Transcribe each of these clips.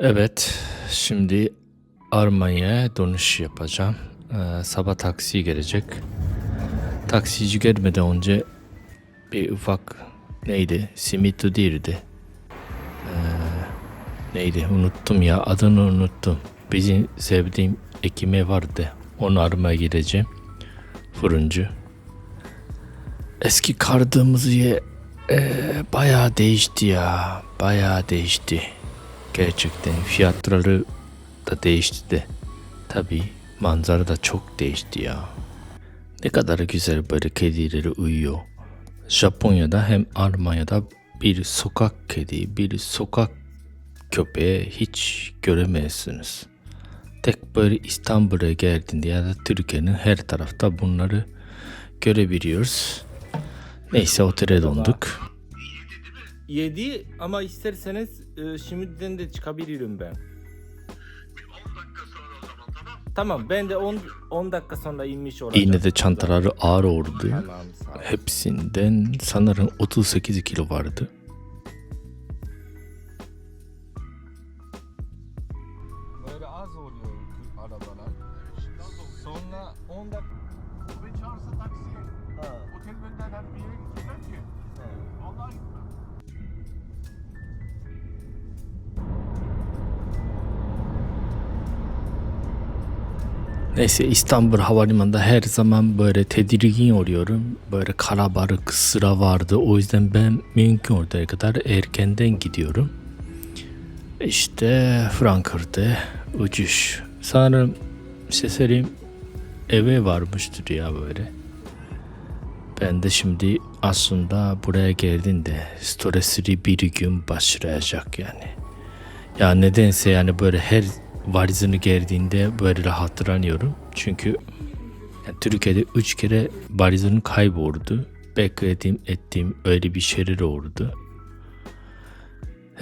Evet, şimdi Almanya'ya dönüş yapacağım. Ee, sabah taksi gelecek. Taksici gelmeden önce bir ufak neydi? Simit değildi. Ee, neydi? Unuttum ya. Adını unuttum. Bizim sevdiğim ekime vardı. Onu aramaya gideceğim. Fırıncı. Eski kardığımız yer ee, bayağı değişti ya. Bayağı değişti. Gerçekten fiyatları da değişti de. Tabii manzara da çok değişti ya. Ne kadar güzel böyle kedileri uyuyor. Japonya'da hem Almanya'da bir sokak kedi, bir sokak köpeği hiç göremezsiniz. Tek böyle İstanbul'a geldiğinde ya da Türkiye'nin her tarafta bunları görebiliyoruz. Neyse otele döndük. 7 ama isterseniz e, şimdiden de çıkabilirim ben. Tamam ben de 10 10 dakika sonra inmiş olacağım. Yine de çantaları ağır oldu. Tamam sağ ol. Hepsinden sanırım 38 kilo vardı. Neyse İstanbul Havalimanı'nda her zaman böyle tedirgin oluyorum. Böyle kalabalık sıra vardı. O yüzden ben mümkün olduğu kadar erkenden gidiyorum. İşte Frankfurt'te uçuş. Sanırım söyleyeyim eve varmıştır ya böyle. Ben de şimdi aslında buraya geldiğinde stresli bir gün başlayacak yani. Ya nedense yani böyle her valizini geldiğinde böyle rahatlanıyorum. Çünkü yani Türkiye'de üç kere valizim kayboldu. Beklediğim ettiğim öyle bir şeyler oldu.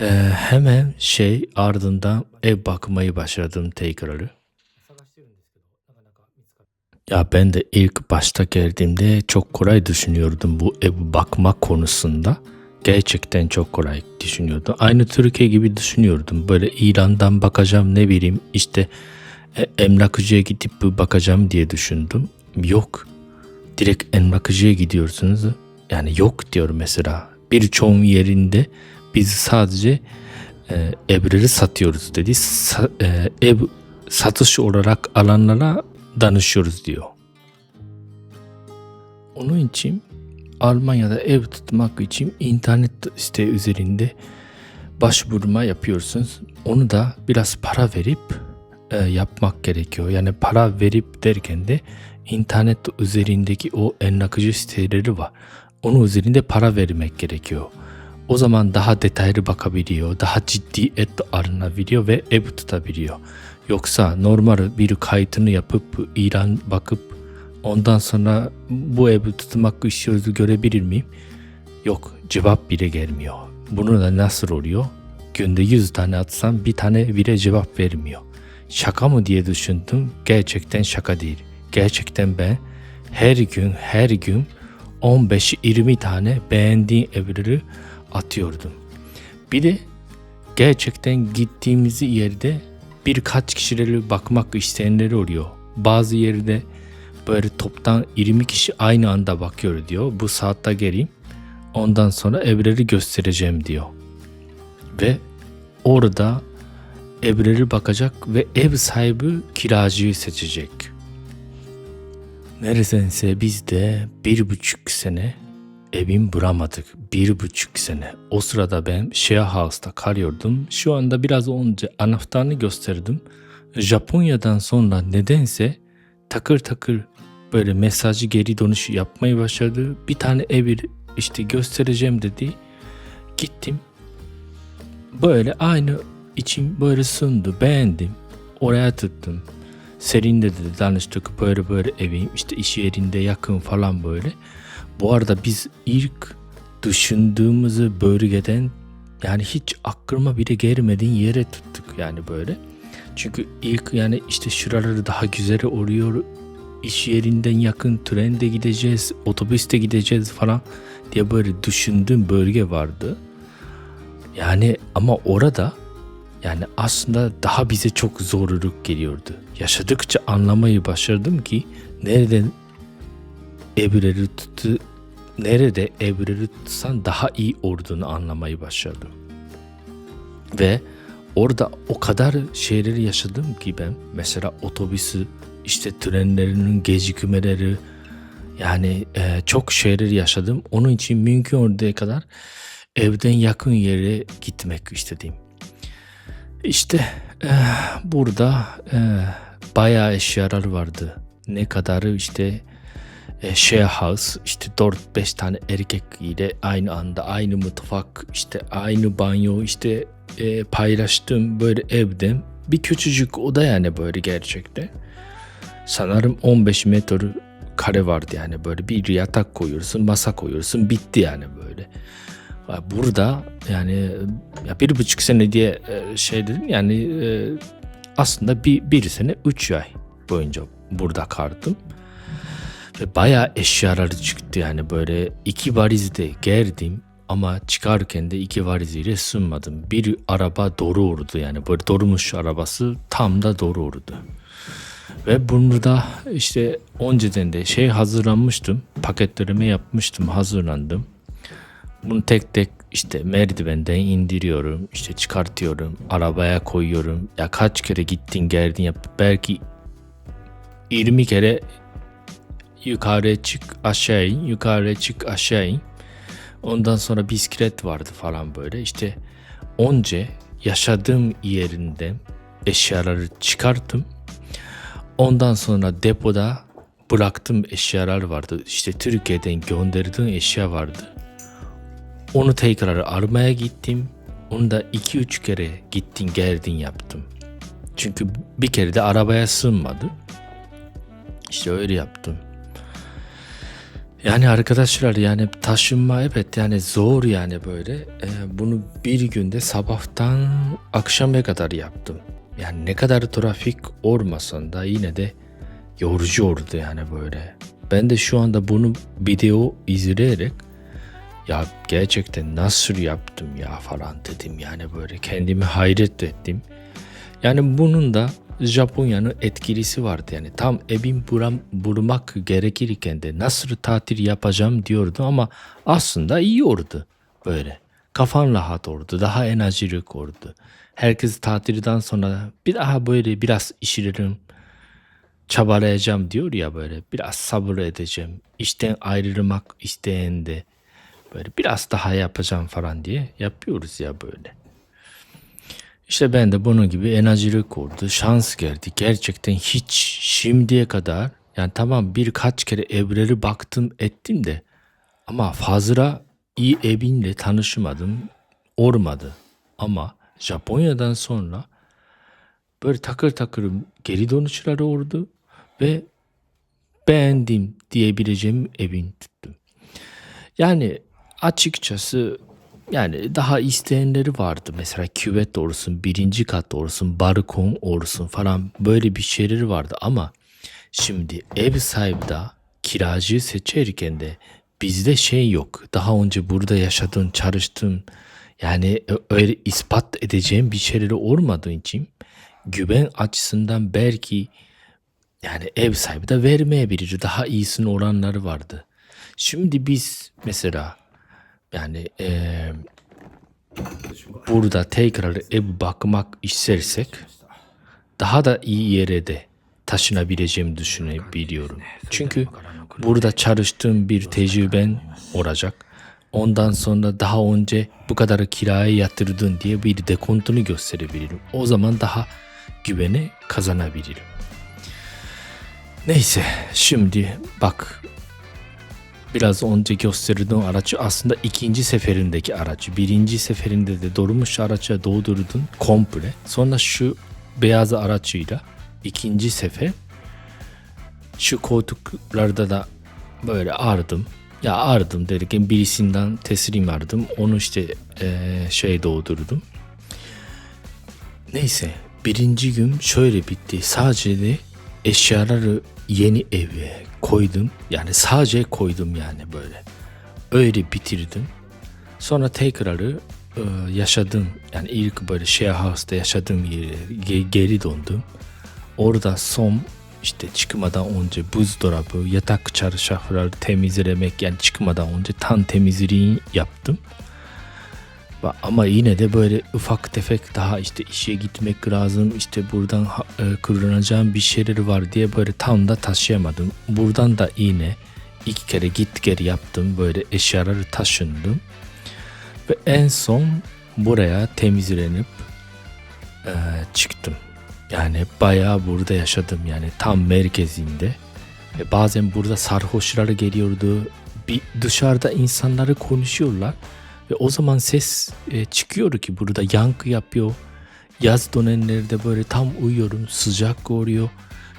Ee, hemen şey ardından ev bakmayı başladım tekrarı. Ya ben de ilk başta geldiğimde çok kolay düşünüyordum bu ev bakma konusunda. Gerçekten çok kolay düşünüyordum. Aynı Türkiye gibi düşünüyordum. Böyle İran'dan bakacağım ne bileyim işte emlakçıya gidip bir bakacağım diye düşündüm. Yok. Direkt emlakçıya gidiyorsunuz. Yani yok diyor mesela. Birçoğun yerinde biz sadece e, evleri satıyoruz dedi. Sa- e, ev satış olarak alanlara danışıyoruz diyor. Onun için Almanya'da ev tutmak için internet site üzerinde başvurma yapıyorsunuz. Onu da biraz para verip e, yapmak gerekiyor. Yani para verip derken de internet üzerindeki o emlakçı siteleri var. Onun üzerinde para vermek gerekiyor. O zaman daha detaylı bakabiliyor, daha ciddi et alınabiliyor ve ev tutabiliyor. Yoksa normal bir kaydını yapıp ilan bakıp ondan sonra bu evi tutmak istiyoruz görebilir miyim? Yok cevap bile gelmiyor. Bunu da nasıl oluyor? Günde 100 tane atsam bir tane bile cevap vermiyor. Şaka mı diye düşündüm. Gerçekten şaka değil. Gerçekten ben her gün her gün 15-20 tane beğendiğim evleri atıyordum. Bir de gerçekten gittiğimiz yerde birkaç kişileri bakmak isteyenleri oluyor. Bazı yerde böyle toptan 20 kişi aynı anda bakıyor diyor. Bu saatte geleyim. Ondan sonra evleri göstereceğim diyor. Ve orada evleri bakacak ve ev sahibi kiracıyı seçecek. Neredense biz de bir buçuk sene evim bulamadık. Bir buçuk sene. O sırada ben share house'ta kalıyordum. Şu anda biraz önce anahtarını gösterdim. Japonya'dan sonra nedense takır takır böyle mesajı geri dönüş yapmayı başladı. Bir tane evi işte göstereceğim dedi. Gittim. Böyle aynı içim böyle sundu. Beğendim. Oraya tuttum. Seninle de danıştık böyle böyle evim işte iş yerinde yakın falan böyle. Bu arada biz ilk düşündüğümüz bölgeden yani hiç aklıma bile gelmediğin yere tuttuk yani böyle. Çünkü ilk yani işte şuraları daha güzel oluyor. İş yerinden yakın trende gideceğiz, otobüste gideceğiz falan diye böyle düşündüğüm bölge vardı. Yani ama orada Yani aslında daha bize çok zorluk geliyordu. Yaşadıkça anlamayı başardım ki nereden evreleri tuttu, nerede evreleri tutsan daha iyi olduğunu anlamayı başardım. Ve orada o kadar şeyleri yaşadım ki ben. Mesela otobüsü, işte trenlerinin gecikmeleri, yani e, çok şeyler yaşadım. Onun için mümkün olduğu kadar evden yakın yere gitmek istedim. İşte e, burada e, bayağı eşyalar vardı. Ne kadarı işte e, share house işte 4-5 tane erkek ile aynı anda aynı mutfak işte aynı banyo işte e, paylaştığım böyle evde bir küçücük oda yani böyle gerçekten. Sanırım 15 metre kare vardı yani böyle bir yatak koyuyorsun masa koyuyorsun bitti yani böyle. Burada yani ya bir buçuk sene diye e, şey dedim yani e, aslında bir, bir sene üç ay boyunca burada kaldım. Ve bayağı eşyaları çıktı yani böyle iki valizde geldim ama çıkarken de iki valiziyle sığmadım. Bir araba doğru urdu yani böyle durmuş arabası tam da doğru urdu. Ve burada işte önceden de şey hazırlanmıştım. Paketlerimi yapmıştım, hazırlandım. Bunu tek tek işte merdivenden indiriyorum, işte çıkartıyorum, arabaya koyuyorum. Ya kaç kere gittin geldin yap. Belki 20 kere yukarı çık aşağı in, yukarı çık aşağı in. Ondan sonra bisiklet vardı falan böyle. İşte önce yaşadığım yerinden eşyaları çıkarttım. Ondan sonra depoda bıraktığım eşyalar vardı. İşte Türkiye'den gönderdiğim eşya vardı. Onu tekrar aramaya gittim. Onu da 2-3 kere gittin geldin yaptım. Çünkü bir kere de arabaya sığmadı. İşte öyle yaptım. Yani arkadaşlar yani taşınma evet yani zor yani böyle. Ee, bunu bir günde sabahtan akşama kadar yaptım. Yani ne kadar trafik olmasan da yine de yorucu oldu yani böyle. Ben de şu anda bunu video izleyerek ya gerçekten nasıl yaptım ya falan dedim yani böyle kendimi hayret ettim. Yani bunun da Japonya'nın etkilisi vardı yani tam evim buram, bulmak gerekirken de nasıl tatil yapacağım diyordu ama aslında iyi oldu böyle. Kafan rahat oldu, daha enerjilik oldu. Herkes tatilden sonra bir daha böyle biraz işlerim, çabalayacağım diyor ya böyle biraz sabır edeceğim. İşten ayrılmak isteyen de böyle biraz daha yapacağım falan diye yapıyoruz ya böyle. İşte ben de bunun gibi enerjilik oldu. Şans geldi. Gerçekten hiç şimdiye kadar yani tamam birkaç kere evleri baktım ettim de ama fazla iyi evinle tanışmadım. Olmadı. Ama Japonya'dan sonra böyle takır takır geri dönüşler oldu ve beğendim diyebileceğim evin tuttum. Yani açıkçası yani daha isteyenleri vardı. Mesela küvet olsun, birinci kat olsun, balkon olsun falan böyle bir şeyleri vardı ama şimdi ev sahibi de kiracıyı seçerken de bizde şey yok. Daha önce burada yaşadığın, çalıştığın yani öyle ispat edeceğim bir şeyleri olmadığı için güven açısından belki yani ev sahibi de vermeyebilir. Daha iyisini oranları vardı. Şimdi biz mesela yani eee, burada tekrar ev bakmak istersek daha da iyi yere de taşınabileceğimi düşünebiliyorum. Çünkü burada çalıştığım bir tecrüben olacak. Ondan sonra daha önce bu kadar kiraya yatırdın diye bir dekontunu gösterebilirim. O zaman daha güveni kazanabilirim. Neyse şimdi bak biraz önce gösterdiğim araç aslında ikinci seferindeki araç. Birinci seferinde de durmuş araca doldurdun komple. Sonra şu beyaz araçıyla ikinci sefer şu koltuklarda da böyle ardım. Ya ardım derken birisinden teslim ardım. Onu işte eee, şey doldurdum. Neyse birinci gün şöyle bitti. Sadece de eşyaları yeni eve koydum. Yani sadece koydum yani böyle. Öyle bitirdim. Sonra tekrarı e, yaşadığım yani ilk böyle share house'da yaşadığım yere ge- geri döndüm. Orada son işte çıkmadan önce buzdolabı, yatak çarşafları temizlemek yani çıkmadan önce tam temizliği yaptım. Ama yine de böyle ufak tefek daha işte işe gitmek lazım işte buradan e, kullanacağım bir şeyler var diye böyle tam da taşıyamadım. Buradan da yine iki kere git geri yaptım böyle eşyaları taşındım. Ve en son buraya temizlenip e, çıktım. Yani bayağı burada yaşadım yani tam merkezinde. Ve bazen burada sarhoşlar geliyordu. Bir dışarıda insanları konuşuyorlar. Ve o zaman ses e, çıkıyor ki burada yankı yapıyor. Yaz dönemlerde böyle tam uyuyorum sıcak oluyor.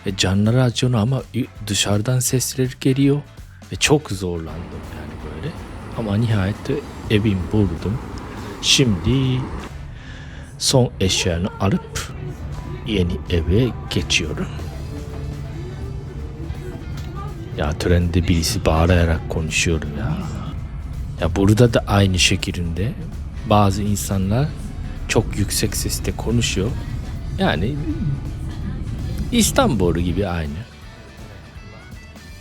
Ve canları acıyor ama dışarıdan sesler geliyor. Ve çok zorlandım yani böyle. Ama nihayet de evim buldum. Şimdi son eşyanı alıp yeni eve geçiyorum. Ya trende birisi bağırarak konuşuyor ya. Ya burada da aynı şekilde bazı insanlar çok yüksek sesle konuşuyor. Yani İstanbul gibi aynı.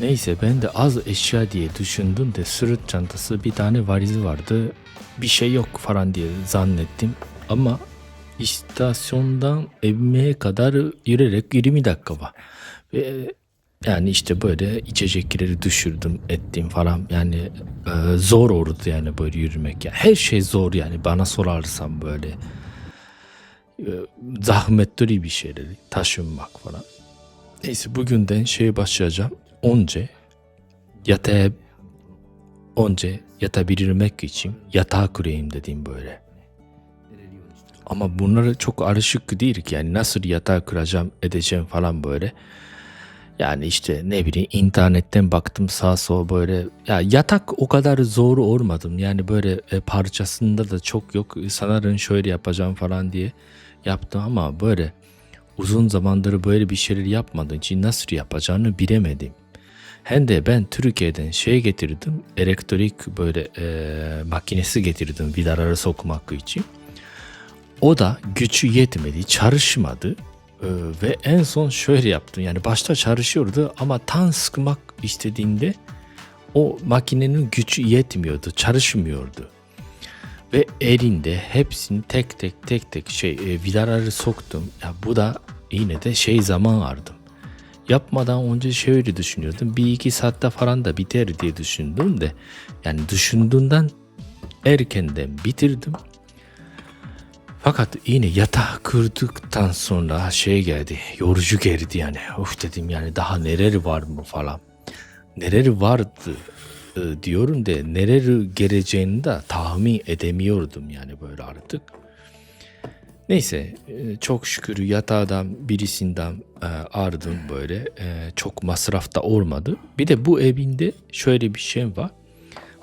Neyse ben de az eşya diye düşündüm de sırt çantası bir tane valizi vardı. Bir şey yok falan diye zannettim. Ama istasyondan evime kadar yürüyerek 20 dakika var. Ve yani işte böyle içecekleri düşürdüm ettim falan yani e, zor oldu yani böyle yürümek. Yani her şey zor yani bana sorarsan böyle e, zahmetli bir şeyleri taşınmak falan. Neyse bugünden şeye başlayacağım. Önce yatağa önce yatabilmek için yatağa kurayım dedim böyle. Ama bunları çok alışık değil ki yani nasıl yatağa kuracağım edeceğim falan böyle. Yani işte ne bileyim internetten baktım sağ sol böyle ya yatak o kadar zor olmadım yani böyle e, parçasında da çok yok sanırım şöyle yapacağım falan diye yaptım ama böyle uzun zamandır böyle bir şeyler yapmadığım için nasıl yapacağını bilemedim. Hem de ben Türkiye'den şey getirdim elektrik böyle e, makinesi getirdim vidaları sokmak için. O da gücü yetmedi, çalışmadı. Ee, ve en son şöyle yaptım. Yani başta çalışıyordu ama tam sıkmak istediğinde o makinenin gücü yetmiyordu, çalışmıyordu. Ve elinde hepsini tek tek tek tek şey e, vidaları soktum. Ya bu da yine de şey zaman ardım. Yapmadan önce şöyle düşünüyordum. Bir iki saatte falan da biter diye düşündüm de. Yani düşündüğümden erkenden bitirdim. Fakat yine yatağı kırdıktan sonra şey geldi, yorucu geldi yani. Of dedim yani daha neleri var mı falan. Neleri vardı e, diyorum de neleri geleceğini de tahmin edemiyordum yani böyle artık. Neyse e, çok şükür yatağdan birisinden e, ardım böyle çok masrafta olmadı. Bir de bu evinde şöyle bir şey var.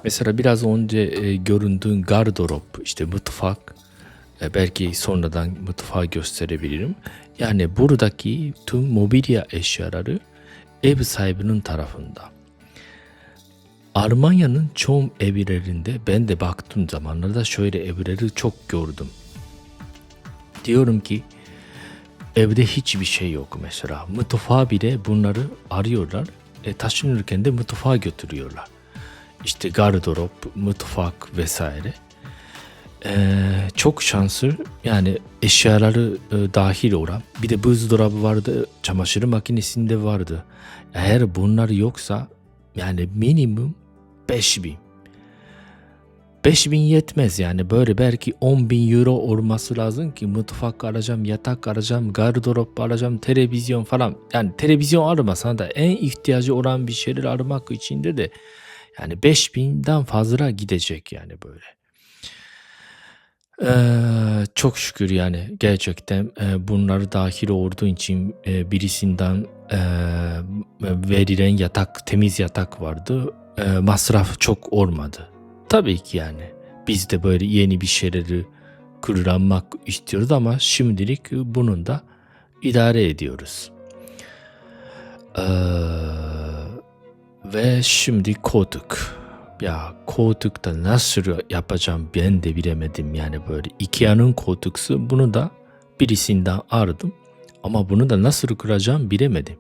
Mesela biraz önce göründüğün gardırop işte mutfak belki sonradan mutfağı gösterebilirim. Yani buradaki tüm mobilya eşyaları ev sahibinin tarafında. Almanya'nın çoğu evlerinde ben de baktığım zamanlarda şöyle evleri çok gördüm. Diyorum ki evde hiçbir şey yok mesela. Mutfağa bile bunları arıyorlar. E, taşınırken de mutfağa götürüyorlar. İşte gardırop, mutfak vesaire. Ee, çok şanslı yani eşyaları e, dahil olan bir de buzdolabı vardı çamaşır makinesinde vardı. Eğer bunlar yoksa yani minimum 5000 5000 yetmez yani böyle belki 10 bin euro olması lazım ki mutfak alacağım yatak alacağım gardırop alacağım televizyon falan. Yani televizyon almasan da en ihtiyacı olan bir şeyler almak için de de yani 5000'den fazla gidecek yani böyle. Ee, çok şükür yani gerçekten e, bunları dahil olduğu için e, birisinden e, verilen yatak temiz yatak vardı. E, masraf çok olmadı. Tabii ki yani biz de böyle yeni bir şeyleri kullanmak istiyoruz ama şimdilik bunun da idare ediyoruz. Ee, ve şimdi koltuk ya koltukta nasıl yapacağım ben de bilemedim yani böyle Ikea'nın koltuksu bunu da birisinden aradım ama bunu da nasıl kuracağım bilemedim.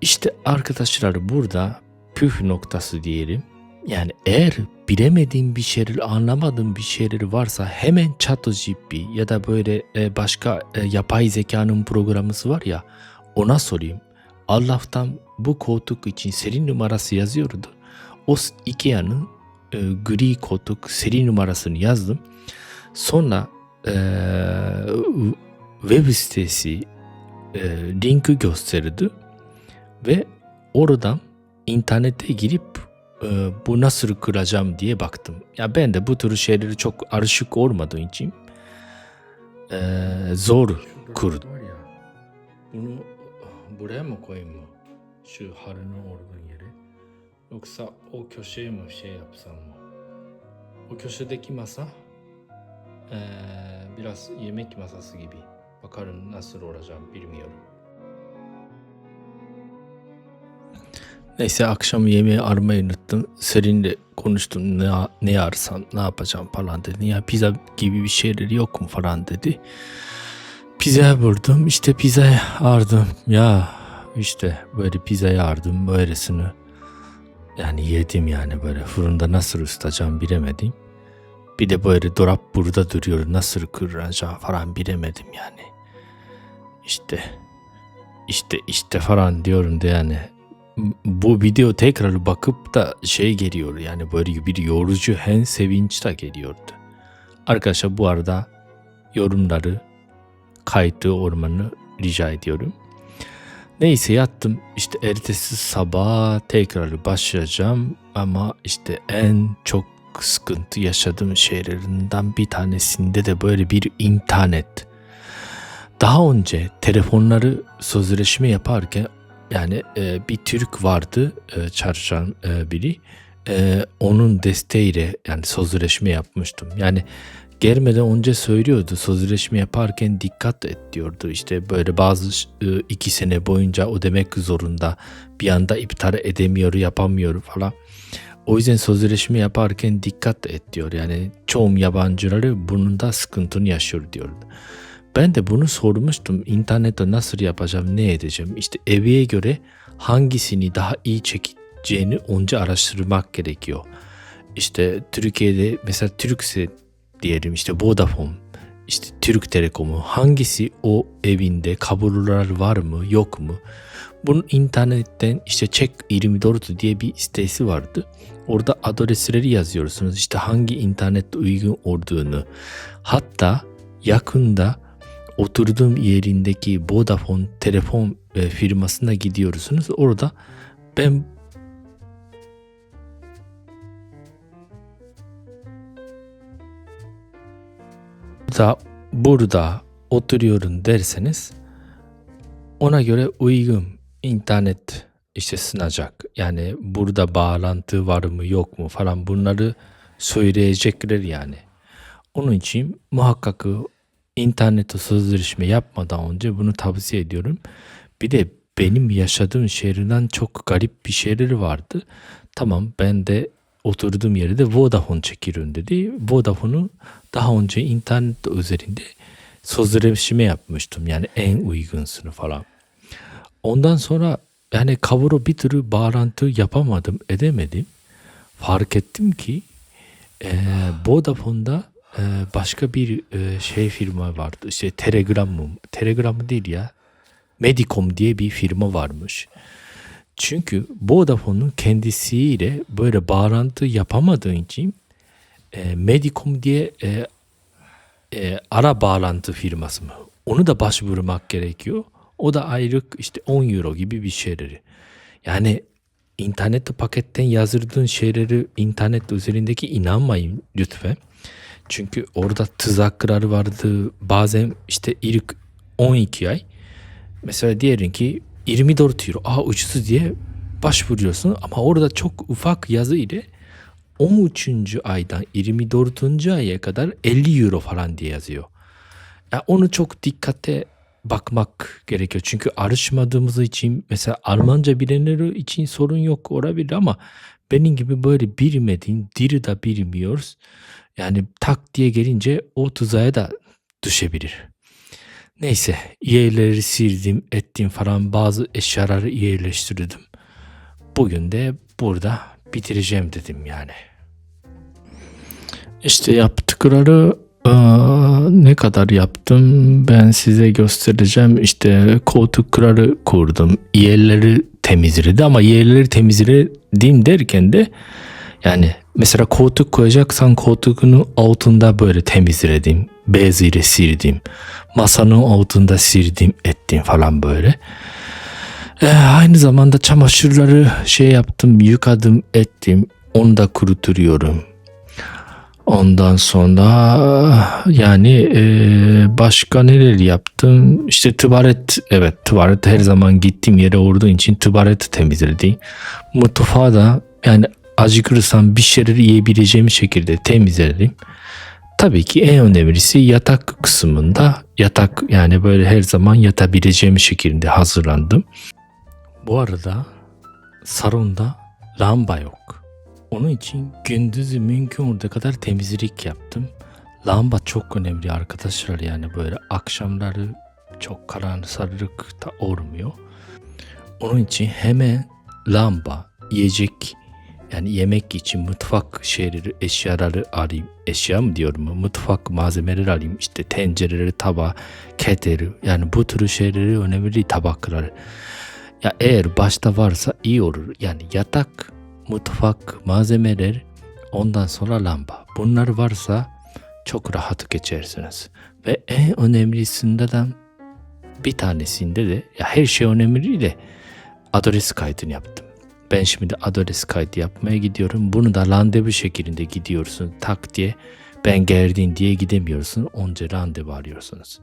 İşte arkadaşlar burada püf noktası diyelim. Yani eğer bilemediğin bir şeyler, anlamadığın bir şeyler varsa hemen ChatGPT ya da böyle e, başka e, yapay zekanın programısı var ya ona sorayım. Allah'tan bu koltuk için seri numarası yazıyordu. O Ikea'nın e, gri koltuk seri numarasını yazdım. Sonra e, web sitesi e, linki gösterdi ve oradan internete girip e, bu nasıl kıracağım diye baktım. Ya ben de bu tür şeyleri çok arışık olmadığım için e, zor kurdum. Bunu buraya mı koyayım mı? Şu olduğu yere. Yoksa o köşeye mi şey yapsam mı? O köşedeki masa e, biraz yemek masası gibi. Bakarım nasıl olacağım bilmiyorum. Neyse akşam yemeği aramayı unuttum. Seninle konuştum ne, ne arasam ne yapacağım falan dedi. Ya pizza gibi bir şeyleri yok mu falan dedi. Pizza buldum işte pizzayı aradım. Ya işte böyle pizzayı aradım böylesini. Yani yedim yani böyle fırında nasıl ısıtacağım bilemedim. Bir de böyle dolap burada duruyor nasıl kıracağım falan bilemedim yani. İşte işte işte falan diyorum da yani bu video tekrar bakıp da şey geliyor yani böyle bir yorucu hem sevinç de geliyordu. Arkadaşlar bu arada yorumları kayıtlı olmanı rica ediyorum. Neyse yattım işte ertesi sabah tekrar başlayacağım ama işte en çok sıkıntı yaşadığım şeylerinden bir tanesinde de böyle bir internet. Daha önce telefonları sözleşme yaparken yani e, bir Türk vardı e, çalışan e, biri. E, onun desteğiyle yani sözleşme yapmıştım. Yani gelmeden önce söylüyordu sözleşme yaparken dikkat et diyordu. İşte böyle bazı e, iki sene boyunca ödemek zorunda bir anda iptal edemiyor yapamıyor falan. O yüzden sözleşme yaparken dikkat et diyor. Yani çoğum yabancıları bunun da sıkıntını yaşıyor diyordu. Ben de bunu sormuştum. İnternette nasıl yapacağım, ne edeceğim? İşte eviye göre hangisini daha iyi çekeceğini önce araştırmak gerekiyor. İşte Türkiye'de mesela Türkse diyelim işte Vodafone, işte Türk Telekom'u hangisi o evinde kabuller var mı yok mu? Bunun internetten işte Check 24 diye bir sitesi vardı. Orada adresleri yazıyorsunuz. İşte hangi internet uygun olduğunu. Hatta yakında oturduğum yerindeki Vodafone telefon e, firmasına gidiyorsunuz. Orada ben da burada oturuyorum derseniz ona göre uygun internet işte sunacak. Yani burada bağlantı var mı yok mu falan bunları söyleyecekler yani. Onun için muhakkak internete sözleşme yapmadan önce bunu tavsiye ediyorum. Bir de benim yaşadığım şehirden çok garip bir şeyleri vardı. Tamam ben de oturduğum yerde Vodafone çekiyorum dedi. Vodafone'u daha önce internet üzerinde sözleşme yapmıştım. Yani en uygusunu falan. Ondan sonra yani kavuru bir türlü bağlantı yapamadım, edemedim. Fark ettim ki e, Vodafone'da e, başka bir e, şey firma vardı. İşte Telegram mı? Telegram değil ya. Medicom diye bir firma varmış. Çünkü Vodafone'un kendisiyle böyle bağlantı yapamadığın için e, Medicom diye e, e, ara bağlantı firması mı? Onu da başvurmak gerekiyor. O da aylık işte 10 euro gibi bir şeyleri. Yani internet paketten yazdırdığın şeyleri internet üzerindeki inanmayın lütfen. Çünkü orada tuzaklar vardı. Bazen işte ilk 12 ay mesela diyelim ki 24 euro. Aa ucuz diye başvuruyorsun ama orada çok ufak yazı ile 13. aydan 24. aya kadar 50 euro falan diye yazıyor. Yani onu çok dikkate bakmak gerekiyor. Çünkü arışmadığımız için mesela Almanca bilenleri için sorun yok olabilir ama benim gibi böyle bilmediğin diri de bilmiyoruz. Yani tak diye gelince o tuzağa da düşebilir. Neyse yerleri sildim ettim falan bazı eşyaları yerleştirdim. Bugün de burada bitireceğim dedim yani. İşte yaptıkları aa, ne kadar yaptım ben size göstereceğim. İşte koltukları kurdum. Yerleri temizledi ama yerleri temizledim derken de yani mesela koltuk koyacaksan koltuğunu altında böyle temizledim. Bez ile sildim. Masanın altında sildim ettim falan böyle. Ee, aynı zamanda çamaşırları şey yaptım, yıkadım, ettim. Onu da kurutuyorum. Ondan sonra yani e, başka neler yaptım? İşte tuvalet, evet tuvalet her zaman gittiğim yere olduğu için tuvaleti temizledim. Mutfağı da yani acıkırsam bir şeyler yiyebileceğim şekilde temizledim. Tabii ki en önemlisi yatak kısmında yatak yani böyle her zaman yatabileceğim şekilde hazırlandım. Bu arada salonda lamba yok. Onun için gündüzü mümkün olduğu kadar temizlik yaptım. Lamba çok önemli arkadaşlar yani böyle akşamları çok karanlık da olmuyor. Onun için hemen lamba, yiyecek yani yemek için mutfak şeyleri, eşyaları alayım. Eşya mı diyorum mutfak malzemeleri alayım. İşte tencereleri, tabağı, keteri yani bu tür şeyleri önemli tabakları. Ya eğer başta varsa iyi olur. Yani yatak, mutfak, malzemeler, ondan sonra lamba. Bunlar varsa çok rahat geçersiniz. Ve en önemlisinden bir tanesinde de ya her şey önemli de adres kaydını yaptım. Ben şimdi adres kaydı yapmaya gidiyorum. Bunu da randevu şeklinde gidiyorsun. Tak diye ben geldim diye gidemiyorsun. Onca randevu arıyorsunuz.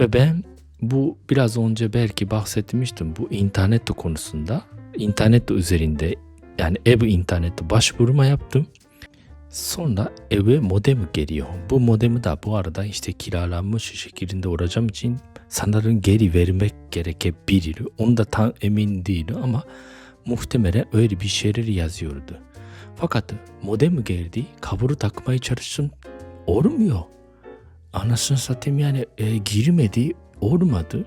Ve ben bu biraz önce belki bahsetmiştim bu internet konusunda. internet üzerinde yani ev internette başvurma yaptım. Sonra eve modem geliyor. Bu modemi de bu arada işte kiralanmış şeklinde olacağım için sanırım geri vermek gerekebilir. Onu da tam emin değilim ama muhtemelen öyle bir şeyler yazıyordu. Fakat modem geldi, kaburu takmaya çalıştım. Olmuyor. Anasını satayım yani e, girmedi, olmadı.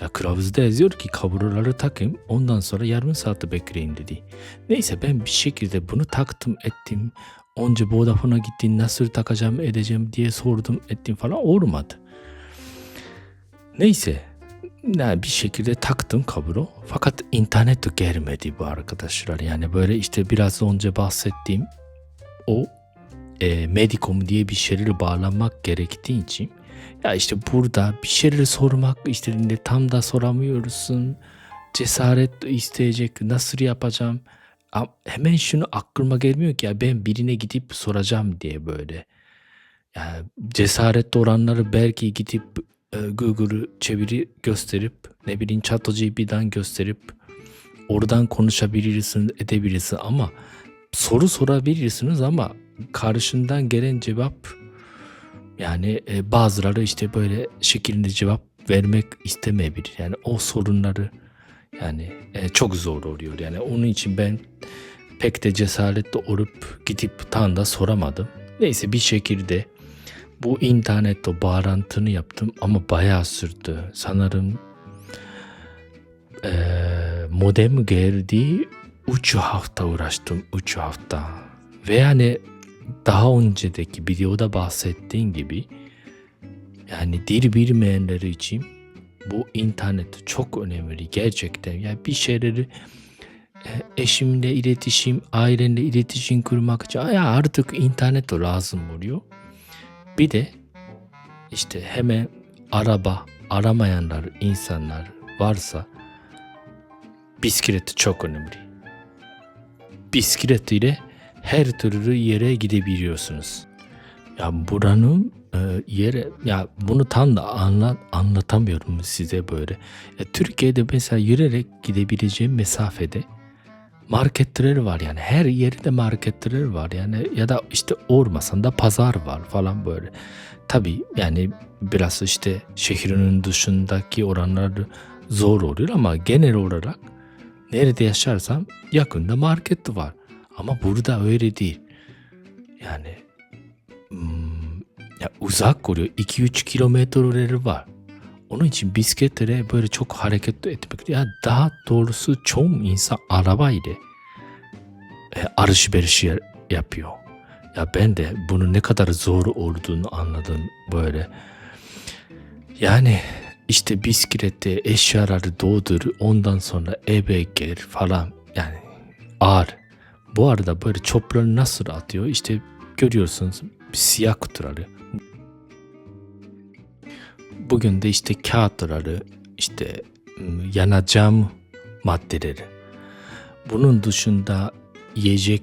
Ya kılavuzda yazıyor ki kabloları takayım ondan sonra yarım saati bekleyin dedi. Neyse ben bir şekilde bunu taktım ettim. Onca Vodafone'a gittim nasıl takacağım edeceğim diye sordum ettim falan olmadı. Neyse yani bir şekilde taktım kablo fakat internet gelmedi bu arkadaşlar. Yani böyle işte biraz önce bahsettiğim o e, Medicom diye bir şeyleri bağlanmak gerektiği için ya işte burada bir şeyleri sormak işte tam da soramıyorsun. Cesaret isteyecek nasıl yapacağım. Hemen şunu aklıma gelmiyor ki ya ben birine gidip soracağım diye böyle. Yani cesaretli olanları belki gidip Google'ı çeviri gösterip ne bileyim ChatGPT'den gösterip oradan konuşabilirsin edebilirsin ama soru sorabilirsiniz ama karşından gelen cevap yani e, bazıları işte böyle şeklinde cevap vermek istemeyebilir. Yani o sorunları yani e, çok zor oluyor. Yani onun için ben pek de cesaretli olup gidip tam da soramadım. Neyse bir şekilde bu internette bağlantını yaptım ama bayağı sürdü. Sanırım e, modem geldi 3 hafta uğraştım 3 hafta. Ve yani daha öncedeki videoda bahsettiğim gibi yani dil bilmeyenleri için bu internet çok önemli gerçekten. Yani bir şeyleri eşimle iletişim, ailemle iletişim kurmak için ya artık internet lazım oluyor. Bir de işte hemen araba aramayanlar insanlar varsa bisiklet çok önemli. Bisiklet ile her türlü yere gidebiliyorsunuz. Ya buranın e, yere ya bunu tam da anlat anlatamıyorum size böyle. Ya Türkiye'de mesela yürüyerek gidebileceğim mesafede marketler var yani her yerde marketler var yani ya da işte olmasan da pazar var falan böyle. Tabi yani biraz işte şehrin dışındaki oranlar zor oluyor ama genel olarak nerede yaşarsam yakında market var. Ama burada öyle değil. Yani hmm, ya uzak oluyor. 2-3 kilometreleri var. Onun için bisikletlere böyle çok hareket etmek. Ya daha doğrusu çoğu insan araba ile e, alışveriş yapıyor. Ya ben de bunun ne kadar zor olduğunu anladım böyle. Yani işte bisiklette eşyaları doldur ondan sonra eve gel falan yani ağır. Bu arada böyle çöpleri nasıl atıyor işte görüyorsunuz siyah kutuları. Bugün de işte kağıtları işte ım, yanacağım maddeleri. Bunun dışında yiyecek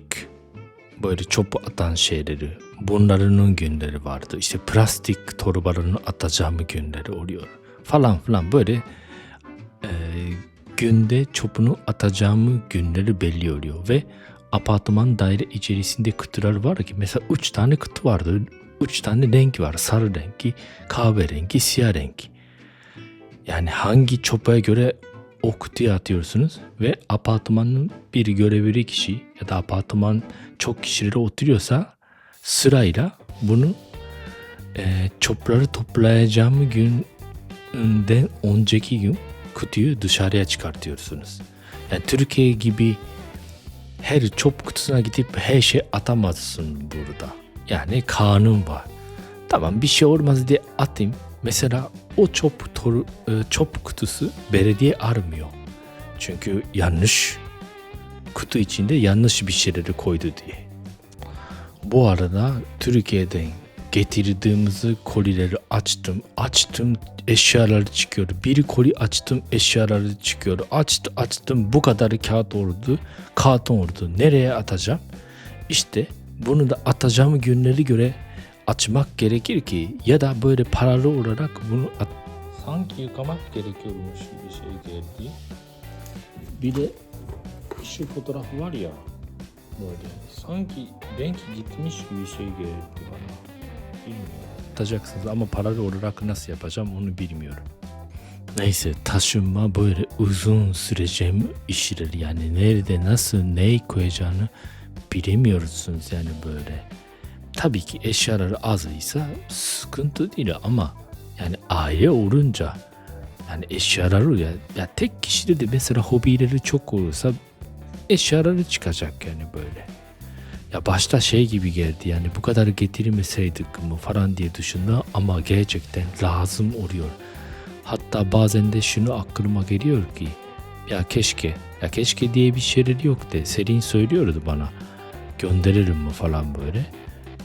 böyle çöp atan şeyleri bunların günleri vardı. İşte plastik torbalarını atacağım günleri oluyor falan filan böyle e, günde çöpünü atacağım günleri belli oluyor ve apartman daire içerisinde kutular var ki mesela üç tane kutu vardı. Üç tane renk var. Sarı rengi, kahverengi, siyah renk. Yani hangi çöpe göre o kutuya atıyorsunuz ve apartmanın bir görevli kişi ya da apartman çok kişileri oturuyorsa sırayla bunu e, çöpleri toplayacağım günden önceki gün kutuyu dışarıya çıkartıyorsunuz. Yani Türkiye gibi her çöp kutusuna gidip her şey atamazsın burada. Yani kanun var. Tamam bir şey olmaz diye atayım. Mesela o çöp, toru, e, çöp kutusu belediye armıyor. Çünkü yanlış kutu içinde yanlış bir şeyleri koydu diye. Bu arada Türkiye'den getirdiğimiz kolileri açtım. Açtım eşyaları çıkıyor. Bir koli açtım eşyaları çıkıyor. Açtı açtım bu kadar kağıt oldu. Karton oldu. Nereye atacağım? İşte bunu da atacağım günleri göre açmak gerekir ki ya da böyle paralı olarak bunu at sanki yıkamak gerekiyormuş gibi şey geldi. Bir de şu fotoğrafı var ya böyle sanki renk gitmiş gibi şey geldi bana. Bilmiyorum. Atacaksınız ama paralı olarak nasıl yapacağım onu bilmiyorum. Neyse taşınma böyle uzun süreceğim işler yani nerede nasıl neyi koyacağını bilemiyorsunuz yani böyle. Tabii ki eşyaları azıysa sıkıntı değil ama yani aile olunca yani eşyaları ya, ya tek kişide de mesela hobileri çok olursa eşyaları çıkacak yani böyle. Ya başta şey gibi geldi yani bu kadar getirmeseydik mi falan diye düşündüm ama gerçekten lazım oluyor. Hatta bazen de şunu aklıma geliyor ki ya keşke ya keşke diye bir şeyler yok de Selin söylüyordu bana gönderirim mi falan böyle.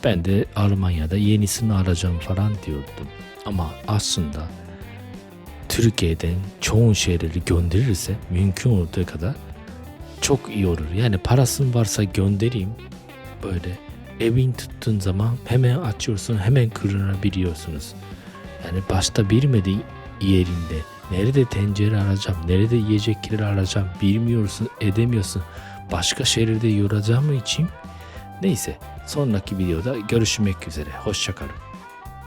Ben de Almanya'da yenisini alacağım falan diyordum. Ama aslında Türkiye'den çoğu şeyleri gönderirse mümkün olduğu kadar çok iyi olur. Yani parasın varsa göndereyim böyle evin tuttuğun zaman hemen açıyorsun hemen kullanabiliyorsunuz. Yani başta bilmediğin yerinde nerede tencere alacağım, nerede yiyecekleri alacağım bilmiyorsun, edemiyorsun. Başka şehirde yoracağım için Neyse son rakibi diyor da görüşmek üzere. Hoşçakalın.